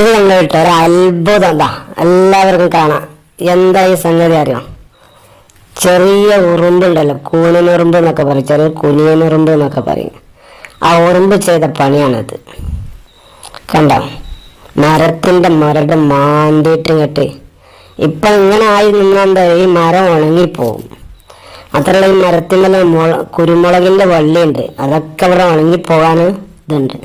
ഇത് ഞങ്ങൾ ഇട്ട ഒരു അത്ഭുതം എന്താ എല്ലാവർക്കും കാണാം. എന്താ ഈ സംഗതി അറിയാം? ചെറിയ ഉറുമ്പുണ്ടല്ലോ കൂനനുറുമ്പ് എന്നൊക്കെ പറയും ചെറിയ കുനിയനുറുമ്പ് എന്നൊക്കെ പറയും. ആ ഉറുമ്പ് ചെയ്ത പണിയാണത്. കണ്ടോ? മരത്തിന്റെ മരട് മാന്തിയിട്ട് കെട്ടി ഇപ്പൊ ഇങ്ങനെ ആയി നിന്നാണ്ട് ഈ മരം ഉണങ്ങിപ്പോവും. മാത്രമല്ല ഈ മരത്തിന്റെ മുള കുരുമുളകിന്റെ വള്ളിയുണ്ട്. അതൊക്കെ ഇവിടെ ഉണങ്ങിപ്പോകാൻ ഇതുണ്ട്.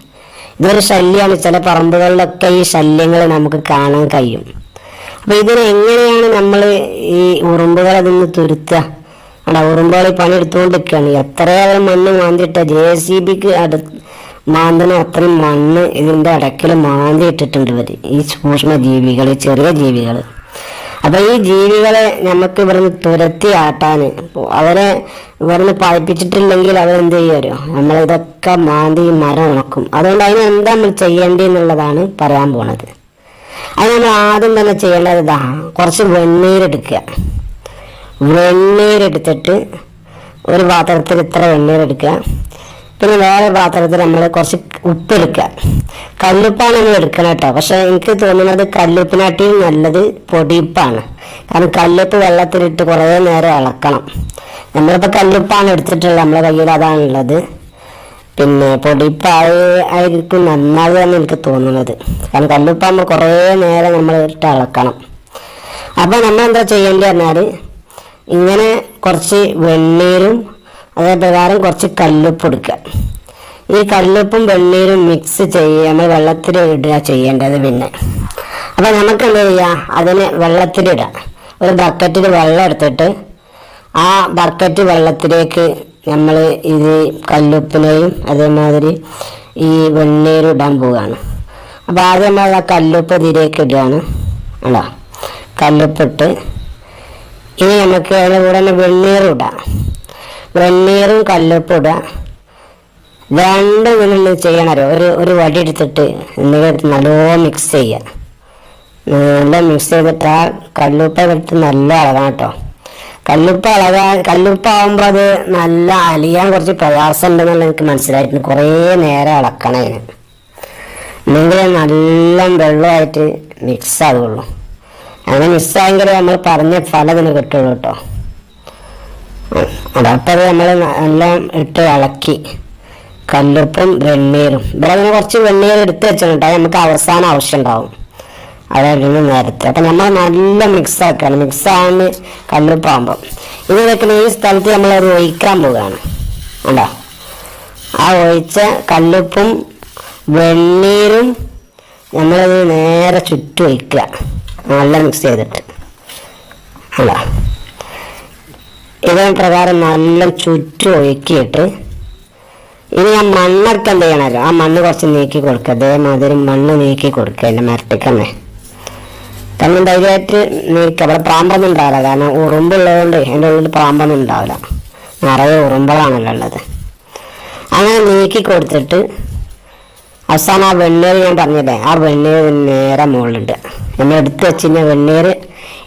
ഇതൊരു ശല്യമാണ് ചില പറമ്പുകളിലൊക്കെ ഈ ശല്യങ്ങൾ നമുക്ക് കാണാൻ കഴിയും. അപ്പൊ ഇതിന് എങ്ങനെയാണ് നമ്മൾ ഈ ഉറുമ്പുകൾ അതിന്ന് തുരുത്തുക? അവിടെ ഉറുമ്പുകൾ പണി എടുത്തുകൊണ്ടിരിക്കുകയാണ് എത്രയേറെ മണ്ണ് മാന്തിയിട്ട ജെ സി ബിക്ക് അടു മാന്തന അത്രയും മണ്ണ് ഇതിന്റെ ഇടയ്ക്കിൽ മാന്തി ഇട്ടിട്ടുണ്ട് ഇവർ ഈ സൂക്ഷ്മ ജീവികൾ ചെറിയ ജീവികൾ. അപ്പൊ ഈ ജീവികളെ നമുക്ക് ഇവിടുന്ന് തുരത്തി ആട്ടാന്. അവരെ ഇവിടുന്ന് പഴിപ്പിച്ചിട്ടില്ലെങ്കിൽ അവരെന്ത് ചെയ്യുമോ നമ്മളിതൊക്കെ മാന്തി മരം ഉണക്കും. അതുകൊണ്ട് അതിന് എന്താ നമ്മൾ ചെയ്യേണ്ടതെന്നുള്ളതാണ് പറയാൻ പോണത്. അത് നമ്മൾ ആദ്യം തന്നെ ചെയ്യേണ്ടത് ഇതാ കുറച്ച് വെണ്ണീരെടുക്കുക. വെണ്ണീരെടുത്തിട്ട് ഒരു പാത്രത്തിൽ ഇത്ര വെണ്ണീരെടുക്കുക. പിന്നെ വേറെ പാത്രത്തിൽ നമ്മൾ കുറച്ച് ഉപ്പെടുക്കുക കല്ലുപ്പാണ് നമ്മൾ എടുക്കണം കേട്ടോ പക്ഷെ എനിക്ക് തോന്നുന്നത് കല്ലുപ്പിനാട്ടിയും നല്ലത് പൊടിയുപ്പാണ്. കാരണം കല്ലുപ്പ് വെള്ളത്തിലിട്ട് കുറേ നേരം ഇളക്കണം. നമ്മളിപ്പോൾ കല്ലുപ്പാണ് എടുത്തിട്ടുള്ളത് നമ്മളെ കയ്യിൽ അതാണുള്ളത്. പിന്നെ പൊടിപ്പായ ആയിരിക്കും നന്നാവുക എന്ന് എനിക്ക് തോന്നുന്നത്. കാരണം കല്ലുപ്പാകുമ്പോൾ കുറേ നേരം നമ്മൾ ഇട്ട് ഇളക്കണം. അപ്പോൾ നമ്മൾ എന്താ ചെയ്യേണ്ടത് പറഞ്ഞാൽ ഇങ്ങനെ കുറച്ച് വെണ്ണീരും അതേ പ്രകാരം കുറച്ച് കല്ലുപ്പ് എടുക്കുക. ഈ കല്ലുപ്പും വെണ്ണീരും മിക്സ് ചെയ്യുക നമ്മൾ വെള്ളത്തിൽ ഇടുക ചെയ്യേണ്ടത് പിന്നെ. അപ്പം നമുക്ക് എന്ത് ചെയ്യുക അതിന് വെള്ളത്തിലിടുക ഒരു ബക്കറ്റിൽ വെള്ളം എടുത്തിട്ട് ആ ബക്കറ്റ് വെള്ളത്തിലേക്ക് നമ്മൾ ഇത് കല്ലുപ്പിനെയും അതേമാതിരി ഈ വെണ്ണീരും ഇടാൻ പോവുകയാണ് അപ്പോൾ ആദ്യം ആ കല്ലുപ്പ് ഇതിലേക്ക് ഇടുകയാണ് അല്ല കല്ലുപ്പിട്ട് ഇനി നമുക്ക് അതിന്റെ കൂടെ തന്നെ വെണ്ണീറും ഇടാം. വെണ്ണീറും കല്ലുപ്പും ഇടാം. രണ്ടും ഇതിനുള്ളിൽ ചെയ്യണമല്ലോ ഒരു ഒരു വടി എടുത്തിട്ട് എന്നിട്ട് നല്ലോണം മിക്സ് ചെയ്യുക. നല്ല മിക്സ് ചെയ്തിട്ട് ആ കല്ലുപ്പ എടുത്ത് നല്ല അളകാം കേട്ടോ. കല്ലുപ്പ അളകാൻ കല്ലുപ്പാവുമ്പോൾ അത് നല്ല അലിയാൻ കുറച്ച് പ്രയാസം ഉണ്ടെന്നുള്ള എനിക്ക് മനസ്സിലായിട്ടുണ്ട്. കുറേ നേരം അളക്കണം അതിന്. നിങ്ങൾ നല്ല വെള്ളമായിട്ട് മിക്സ് ആവുള്ളൂ. അങ്ങനെ മിക്സ് ആയെങ്കിൽ നമ്മൾ പറഞ്ഞ ഫലം ഇതിന് കിട്ടുള്ളൂ കേട്ടോ. അതപ്പോൾ നമ്മൾ നല്ല ഇട്ട് ഇളക്കി. കല്ലുപ്പും വെണ്ണീരും. ഇവിടെ അങ്ങനെ കുറച്ച് വെണ്ണീർ എടുത്ത് വെച്ചിട്ടുണ്ട്. അത് നമുക്ക് അവസാനം ആവശ്യം ഉണ്ടാവും അതായിരുന്നു നേരത്തെ. അപ്പം നമ്മൾ നല്ല മിക്സ് ആക്കുകയാണ് മിക്സ് ആവുന്ന കല്ലുപ്പാകുമ്പോൾ ഇത് വെക്കുന്ന ഈ സ്ഥലത്ത് നമ്മൾ അത് ഒഴിക്കാൻ പോവുകയാണ്. ഉണ്ടോ ആ ഒഴിച്ച കല്ലുപ്പും വെണ്ണീരും നമ്മളത് നേരെ ചുറ്റും ഒഴിക്കുക. നല്ല മിക്സ് ചെയ്തിട്ട്. അല്ല ഇതേ പ്രകാരം നല്ല ചുറ്റും ഒഴുക്കിയിട്ട് ഇനി ആ മണ്ണൊക്കെ എന്ത് ചെയ്യണമല്ലോ ആ മണ്ണ് കുറച്ച് നീക്കി കൊടുക്കുക അതേമാതിരി മണ്ണ് നീക്കി കൊടുക്കുക എന്റെ മരട്ടിക്കന്നെ കാരണം ധൈര്യമായിട്ട് നീക്കുക അവിടെ പ്രാമ്പൊന്നും ഉണ്ടാവില്ല. കാരണം ഉറുമ്പുള്ളതുകൊണ്ട് എന്റെ ഉള്ളിൽ പ്രാമ്പൊന്നും ഉണ്ടാവില്ല. നിറയെ ഉറുമ്പുകളാണല്ലോ ഉള്ളത്. അങ്ങനെ നീക്കി കൊടുത്തിട്ട് അവസാനം ആ വെണ്ണീർ ഞാൻ പറഞ്ഞില്ലേ? ആ വെണ്ണീർ നേരെ മുകളിലിട്ട്. നമ്മൾ എടുത്ത് വെച്ചിരുന്ന വെണ്ണീർ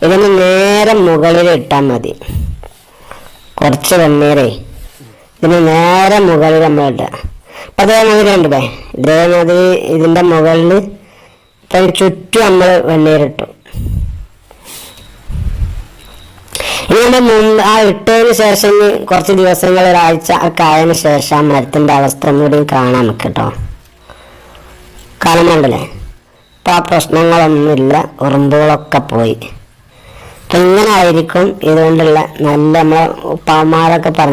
ഇതിന് നേരെ മുകളിൽ ഇട്ടാൽ മതി. കുറച്ച് വെണ്ണീരേ. ഇതിന് നേരെ മുകളിൽ നമ്മൾ ഇടുക അപ്പം അതേമാതിരി ഉണ്ടല്ലേ ഇതേമാതിരി ഇതിന്റെ മുകളിൽ ഇപ്പം ചുറ്റും നമ്മൾ വെണ്ണീരിട്ടു. ഇതിന്റെ മുമ്പ് ആ ഇട്ടതിന് ശേഷം കുറച്ച് ദിവസങ്ങൾ ഒരാഴ്ച ഒക്കെ ആയതിനു ശേഷം ആ മരത്തിന്റെ അവസ്ഥ കൂടി കാണാൻ നമുക്ക് കേട്ടോ കാണുന്നുണ്ടല്ലേ ഇപ്പം ആ പ്രശ്നങ്ങളൊന്നുമില്ല ഉറുമ്പുകളൊക്കെ പോയി. അപ്പം ഇങ്ങനെ ആയിരിക്കും ഇതുകൊണ്ടുള്ള നല്ല നമ്മളെ ഉപ്പാമാരൊക്കെ പറഞ്ഞു